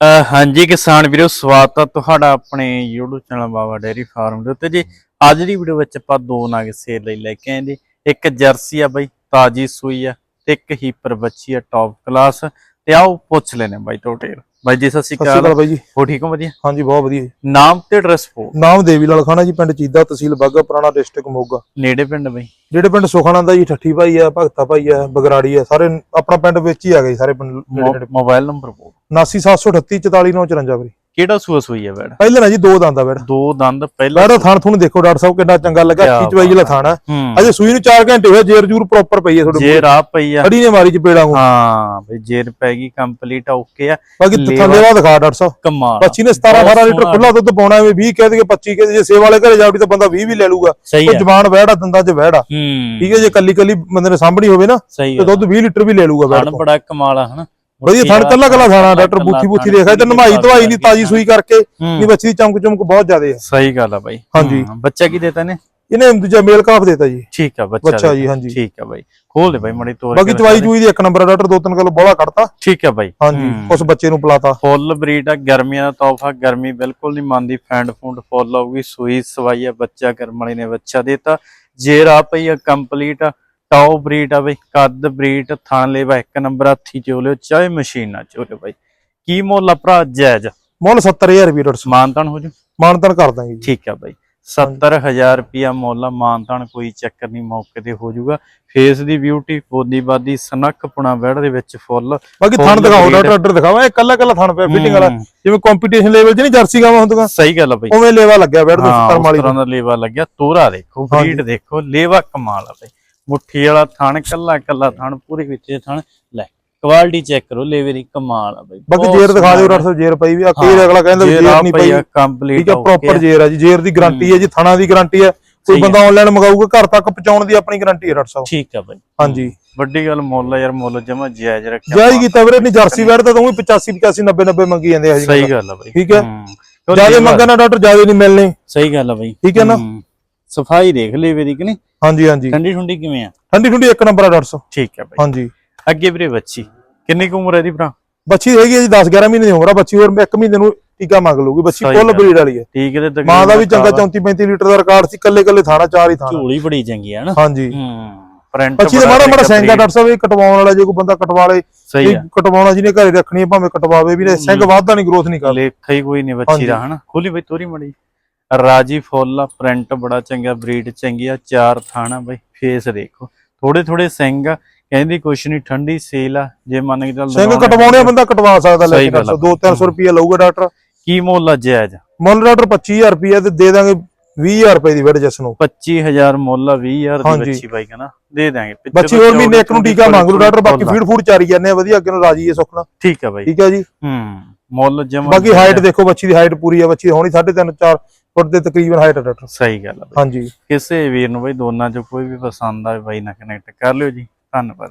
ਹਾਂਜੀ ਕਿਸਾਨ ਵੀਰੋ ਸਵਾਗਤ ਹੈ ਤੁਹਾਡਾ ਆਪਣੇ YouTube channel Baba dairy farm ਦੇ ਉੱਤੇ। ਜੀ ਅੱਜ ਦੀ ਵੀਡੀਓ ਵਿੱਚ ਆਪਾਂ ਦੋ ਨਗ ਸੇਲ ਲਈ ਲੈ ਕੇ ਆਏ ਜੀ। ਇੱਕ ਜਰਸੀ ਆ ਬਾਈ ਤਾਜੀ ਸੂਈ ਆ ਤੇ ਇੱਕ ਹੀਪਰ ਬੱਚੀ ਆ ਟੌਪ ਕਲਾਸ ਤੇ ਆਓ ਪੁੱਛ ਲੈਨੇ ਬਾਈ ਟੋਟੇਲ ਬਾਈ ਜੀ ਸਤਿ ਸ਼੍ਰੀ ਅਕਾਲ। ਬਾਈ ਜੀ। ਹੋ ਠੀਕ ਹੋ ਵਧੀਆ? ਹਾਂਜੀ ਬਹੁਤ ਵਧੀਆ ਜੀ। ਨਾਮ ਤੇ ਐਡਰੈਸ ਪੋ। ਨਾਮ ਦੇਵੀ ਲਾਲ ਖਾਨਾ ਜੀ ਪਿੰਡ ਚੀਦਾ ਤਹਿਸੀਲ ਬਾਗਾ ਪੁਰਾਣਾ ਡਿਸਟ੍ਰਿਕਟ ਮੋਗਾ। ਨੇੜੇ ਪਿੰਡ ਬਾਈ? ਜਿਹੜੇ ਪਿੰਡ ਸੁਖਾਨੰਦ ਆ ਜੀ ਠੱਠੀ ਭਾਈ ਆ ਭਗਤਾ ਭਾਈ ਆ ਬਗਰਾੜੀ ਆ। ਸਾਰੇ ਆਪਣਾ ਪਿੰਡ ਵਿੱਚ ਹੀ ਆ ਗਏ ਸਾਰੇ ਪਿੰਡ। ਮੋਬਾਈਲ ਨੰਬਰ ਪੋ। 89738 44954 ਵੀਰੇ। ਕਿਹੜਾ ਸੂਆ ਸੂਈ ਆ ਬੈੜ? ਪਹਿਲੇ ਨਾ ਜੀ ਦੋ ਦੰਦ ਆ ਬੈੜ। ਦੋ ਦੰਦ ਪਹਿਲਾ ਬੈੜ ਦਾ ਥਣ ਥੁਣ ਦੇਖੋ ਡਾਕਟਰ ਸਾਹਿਬ ਕਿੰਨਾ ਚੰਗਾ ਲੱਗਾ ਕੀ ਚਵਾਈ ਜਿਹੜਾ ਥਣ ਆ। ਹੂੰ। ਅਜੇ ਸੂਈ ਨੂੰ 4 ਘੰਟੇ ਹੋਏ ਜੇਰ ਜੂਰ ਪ੍ਰੋਪਰ ਪਈ ਆ ਤੁਹਾਡੇ ਜੇ ਰਾਹ ਪਈ ਆ। ਖੜੀ ਨੇ ਮਾਰੀ ਚ ਪੇੜਾਂ ਨੂੰ ਹਾਂ ਬਈ ਜੇਰ ਪੈ ਗਈ ਕੰਪਲੀਟ ਓਕੇ ਆ। ਬਾਕੀ ਥੱਲੇ ਵਾ ਦਿਖਾ ਡਾਕਟਰ ਸਾਹਿਬ। ਕਮਾਲ। ਬੱਚੀ ਨੇ 17 18 ਲੀਟਰ ਖੁੱਲਾ ਦੁੱਧ ਪਾਉਣਾ ਐਵੇਂ 20 ਕਹਿ ਦੇਗੇ 25 ਕਹਿ ਦੇ ਜੇ ਸੇਵਾ ਵਾਲੇ ਘਰੇ ਜਾਵੜੀ ਤਾਂ ਬੰਦਾ 20 ਵੀ ਲੈ ਲੂਗਾ ਸਹੀ ਕੋਈ ਹੈ ਜਵਾਨ ਵਹਿੜਾ ਦੰਦਾਂ 'ਚ ਵਹਿੜਾ ਹੂੰ। ਠੀਕ ਹੈ ਜੇ ਕੱਲੀ ਕੱਲੀ ਬੰਦੇ ਨੇ ਸਾਂਭਣੀ ਹੋਵੇ ਨਾ ਤੇ ਹੈ ਦੁੱਧ 20 ਲੀਟਰ ਵੀ ਲੈ ਲੂਗਾ ਹਣ ਬੜਾ ਕਮਾਲ ਆ ਹਨਾ? ਵਧੀਆ ਥਣ ਕੱਲਾ ਕੱਲਾ ਥਾਣਾ ਡਾਕਟਰ ਬੂਥੀ ਬੂਥੀ ਦੇਖਿਆ ਤੇ ਨਮਾਈ ਦਵਾਈ ਨਹੀਂ ਤਾਜੀ ਸੂਈ ਕਰਕੇ ਹੂੰ। ਇਹ ਬੱਚੀ ਦੀ ਚਮਕ ਚਮਕ ਬਹੁਤ ਜ਼ਿਆਦੇ ਆ। ਸਹੀ ਗੱਲ ਆ ਬਾਈ। ਹਾਂਜੀ। ਹੂੰ, ਬੱਚਾ ਕੀ ਦੇਤਾ ਨੇ ਇਹਨੇ ਦੂਜਾ ਮੇਲ ਕਾਫ ਦੇਤਾ ਜੀ। ਠੀਕ ਆ ਬੱਚਾ ਬੱਚਾ ਜੀ। ਹਾਂਜੀ। ਠੀਕ ਆ ਬਾਈ। ਖੋਲ ਦੇ ਬਾਈ ਮੜੀ ਤੋਰ ਬਾਕੀ ਚਵਾਈ ਚੂਈ ਦੀ। ਇੱਕ ਨੰਬਰ ਡਾਕਟਰ ਦੋ ਤਿੰਨ ਕਿਲੋ ਬੋਲਾ ਕੱਢਤਾ। ਠੀਕ ਆ ਬਾਈ। ਹਾਂਜੀ ਉਸ ਬੱਚੇ ਨੂੰ ਪਲਾਤਾ। ਫੁੱਲ ਬਰੀਡ ਆ ਗਰਮੀਆਂ ਦਾ ਤੋਹਫਾ ਗਰਮੀ ਬਿਲਕੁਲ ਨਹੀਂ ਮੰਨਦੀ। ਫੈਂਡ ਫੂਡ ਫੁੱਲ ਆਊਗੀ ਸੂਈ ਸਵਾਈ ਆ ਬੱਚਾ ਕਰਮ ਵਾਲੀ ਨੇ ਬੱਚਾ ਦੇਤਾ। ਜੇਰ ਆ ਪਈ ਆ ਕੰਪਲੀਟ ਆ ਟਾਓ ਬਰੀਡ ਆ ਬਈ ਕੱਦ ਬਰੀਡ ਥਣ ਲੈਵਾ ਇੱਕ ਨੰਬਰ ਹੱਥੀ ਚੋਲਿਓ ਚਾਹੇ ਮਸ਼ੀਨ ਨਾ ਚੋਲਿਓ ਬਾਈ। ਕੀ ਮੁੱਲ ਆ ਭਰਾ ਜਾਇਜ਼? ਮੁੱਲ 70000 ਰੁਪਏ ਡਾਕਟਰ ਮਾਨਤਨ ਹੋ ਜੂ ਮਾਨਤਨ ਕਰ ਦਾਂਗੇ ਜੀ। ਠੀਕ ਆ ਬਾਈ। 70000 ਰੁਪਿਆ ਮੁੱਲ ਆ, ਮਾਨਤਾਨ ਕੋਈ ਚੱਕਰ ਨਹੀਂ ਮੌਕੇ ਤੇ ਹੋ ਜਾਊਗਾ। ਫੇਸ ਦੀ ਬਿਊਟੀ ਬੋਦੀ ਬਾਦੀ ਸਨੱਖ ਪੁਣਾ ਬੈੜ ਦੇ ਵਿੱਚ ਫੁੱਲ। ਬਾਕੀ ਥਣ ਦਿਖਾਓ। ਡਾਕਟਰ ਆਰਡਰ ਦਿਖਾਵਾ ਇਹ ਕੱਲਾ ਕੱਲਾ ਥਣ ਪਿਆ ਫਿਟਿੰਗ ਵਾਲਾ। ਜਿਵੇਂ ਕੰਪੀਟੀਸ਼ਨ ਲੈਵਲ 'ਚ ਨਹੀਂ ਜਰਸੀ ਗਾਵਾਂ ਹੁੰਦੀਆਂ? ਸਹੀ ਗੱਲ ਆ ਬਾਈ। ਉਵੇਂ ਲੇਵਾ ਲੱਗਿਆ ਬੈਠ ਦੋ ਹਾਂ ਸੱਤਰ ਉਸ ਮਾਲੀ ਤਰ੍ਹਾਂ ਦਾ। ਲੇਵਾ ਲੱਗਿਆ। ਤੋਰਾ ਦੇਖੋ ਬਰੀਡ ਦੇਖੋ ਲੇਵਾ ਕਮਾਲ ਆ ਬਾਈ। ਮੁੱਠੀ ਵਾਲਾ ਥਣ ਕੱਲਾ ਕੱਲਾ ਥਣ ਪੂਰੇ ਵਿੱਚ ਥਣ ਲੈ ਕੁਆਲਿਟੀ ਚੈੱਕ ਕਰੋ ਲੇਵੇ ਦੀ ਕਮਾਲ ਆ ਬਾਈ ਬਾਕੀ ਜੇਰ ਦਿਖਾ ਦਿਓ ਡਾਕਟਰ ਸਾਹਿਬ ਜੇਰ ਪਈ ਵੀ ਆ ਕਈ ਅਗਲਾ ਕਹਿੰਦਾ ਜੇਰ ਨਹੀਂ ਪਈ। ਕੰਪਲੀਟ ਠੀਕ ਹੈ ਪ੍ਰੋਪਰ ਜੇਰ ਆ ਜੀ ਜੇਰ ਦੀ ਗਾਰੰਟੀ ਹੈ। ਜੀ ਥਣਾ ਦੀ ਗਾਰੰਟੀ ਹੈ ਕੋਈ ਬੰਦਾ ਆਨਲਾਈਨ ਮੰਗਾਊਗਾ ਘਰ ਤੱਕ ਪਹੁੰਚਾਉਣ ਦੀ ਆਪਣੀ ਗਾਰੰਟੀ ਹੈ ਡਾਕਟਰ ਸਾਹਿਬ। ਠੀਕ ਆ ਬਾਈ। ਹਾਂਜੀ। ਵੱਡੀ ਗੱਲ ਮੁੱਲ ਆ ਯਾਰ ਮੁੱਲ ਜਮਾ ਜਾਇਜ਼ ਰੱਖਿਆ ਜਾਇਜ਼ ਕੀਤਾ ਵੀਰੇ ਨਹੀਂ ਜਰਸੀ ਵੈਟ ਤਾਂ ਤੂੰ 85 85 90 90 ਮੰਗੀ ਜਾਂਦੇ ਆ ਜੀ। ਸਹੀ ਗੱਲ ਆ ਬਾਈ। ਠੀਕ ਹੈ। ਜ਼ਿਆਦਾ ਮੰਗਣਾ ਡਾਕਟਰ ਜ਼ਿਆਦਾ ਨਹੀਂ ਮਿਲਣੇ। ਸਹੀ ਗੱਲ ਆ ਬਾਈ। ਠੀਕ ਹੈ ਨਾ? ਹੂੰ। ਸਫ਼ਾਈ ਦੇਖ ਦੀ ਕਿ ਨਹੀਂ? ਹਾਂਜੀ ਹਾਂਜੀ। ਠੰਡੀ ਠੁੰਡੀ ਕਿਵੇਂ ਆ? ਠੰਡੀ ਠੰਡੀ ਇੱਕ ਨੰਬਰ ਆ ਡਾਕਟਰ ਸਾਹਿਬ। ਠੀਕ ਆ ਬਾਈ। ਹਾਂਜੀ। ਅੱਗੇ ਵੀਰੇ ਬੱਚੀ ਕਿੰਨੀ ਕੁ ਉਮਰ ਹੈ ਦੀ ਭਰਾ? ਬੱਚੀ ਹੈਗੀ ਹੈ ਜੀ 10 11 ਮਹੀਨੇ ਦੀ ਉਮਰ ਆ ਬੱਚੀ ਹੋਰ ਇੱਕ ਮਹੀਨੇ ਨੂੰ ਟੀਕਾ ਮੰਗ ਲਊਗੀ। ਬੱਚੀ ਫੁੱਲ। ਬਰੀਡ ਵਾਲੀ ਹੈ। ਠੀਕ ਹੈ ਤੇ ਮਾਂ ਦਾ ਵੀ ਚੰਗਾ ਤਕਰੀਬਨ 34 35 ਲੀਟਰ ਦਾ ਰਿਕਾਰਡ ਸੀ ਕੱਲੇ ਕੱਲੇ ਥਾਣਾ ਚਾਰ ਹੀ ਥਾਣਾ। ਝੋਲੀ ਬੜੀ ਚੰਗੀ ਆ ਨਾ। ਹਾਂਜੀ। ਹੂੰ ਪ੍ਰਿੰਟ ਬੱਚੀ ਦੇ ਮਾੜਾ ਮਾੜਾ ਸਿੰਘ ਡਾਕਟਰ ਸਾਹਿਬ ਇਹ ਕਟਵਾਉਣ ਵਾਲਾ ਜੇ ਕੋਈ ਬੰਦਾ ਕਟਵਾ ਲੇ ਸਹੀ ਆ। ਕਟਵਾਉਣਾ ਜਿਹਨੇ ਘਰੇ ਰੱਖਣੀ ਹੈ ਭਾਵੇਂ ਕਟਵਾਵੇ ਵੀ ਨੇ ਸਿੰਘ ਵਾਧਾ ਨਹੀਂ ਗਰੋਥ ਨਹੀਂ ਕਰਦਾ। ਲੇਖਾ ਹੀ ਕੋਈ ਨਹੀਂ ਬੱਚੀ ਦਾ ਹਨਾ? ਖੋਲੀ ਬਈ ਤੋਰੀ ਮੜੀ। ਰਾਜੀ ਫੁੱਲ ਆ ਪ੍ਰਿੰਟ ਬੜਾ ਚੰਗਾ ਬਰੀਡ ਚੰਗੀ ਆ ਚਾਰ ਥਾਣਾ ਬਈ ਫੇਸ ਦੇਖੋ। ਥੋੜੇ ਥੋੜੇ ਸਿੰਘ ਆ ਕਹਿੰਦੀ ਕੁਛ ਨਹੀਂ ਠੰਡੀ ਸੇਲ ਆ ਜੇ ਮੰਨ ਕੇ ਚੱਲ ਸਿੰਘ ਕਟਵਾਉਣੇ ਆ ਬੰਦਾ ਕਟਵਾ ਸਕਦਾ ਲੈ ਕੇ ਗੱਲ ਆ। 2-300 ਰੁਪਏ ਲਊਗਾ ਡਾਕਟਰ। ਕੀ ਮੁੱਲ ਆ ਜਾਇਜ਼ ਮੁੱਲ ਡਾਕਟਰ 25000 ਰੁਪਏ ਤੇ ਦੇ ਦਾਂਗੇ 20000 ਰੁਪਏ ਦੀ ਵੜ ਜਸ ਨੂੰ 25000 ਮੁੱਲ ਆ 20000 ਦੀ। ਬੱਚੀ ਬਾਈ ਕਹਿੰਦਾ ਦੇ ਦਾਂਗੇ। ਬੱਚੀ ਹੋਰ ਮਹੀਨੇ ਇੱਕ ਨੂੰ ਟੀਕਾ ਮੰਗ ਲਓ ਡਾਕਟਰ ਬਾਕੀ ਆ। ਫੀਡ ਫੂਡ ਚਾਰੀ ਜਾਂਦੇ ਆ ਵਧੀਆ ਅੱਗੇ ਨੂੰ ਰਾਜੀ ਹੈ ਸੁਖਣਾ ਠੀਕ ਆ ਬਾਈ। ਠੀਕ ਹੈ ਜੀ? ਹੂੰ ਮੁੱਲ ਜਮਾ ਬਾਕੀ ਹਾਈਟ ਦੇਖੋ ਬੱਚੀ ਦੀ ਹਾਈਟ ਪੂਰੀ ਆ ਬੱਚੀ ਹੋਣੀ 3.5 4 ਫੁੱਟ ਦੇ ਤਕਰੀਬਨ ਹਾਈਟ ਹੈ ਡਾਕਟਰ ਸਹੀ ਗੱਲ ਆ ਬਾਈ। ਹਾਂਜੀ। ਕਿਸੇ ਵੀਰ ਨੂੰ ਬਾਈ ਦੋਨਾਂ ਚੋਂ ਕੋਈ ਵੀ ਪਸੰਦ ਆਵੇ ਬਾਈ ਨਾਲ ਕਨੈਕਟ ਕਰ ਲਿਓ ਜੀ। ਧੰਨਵਾਦ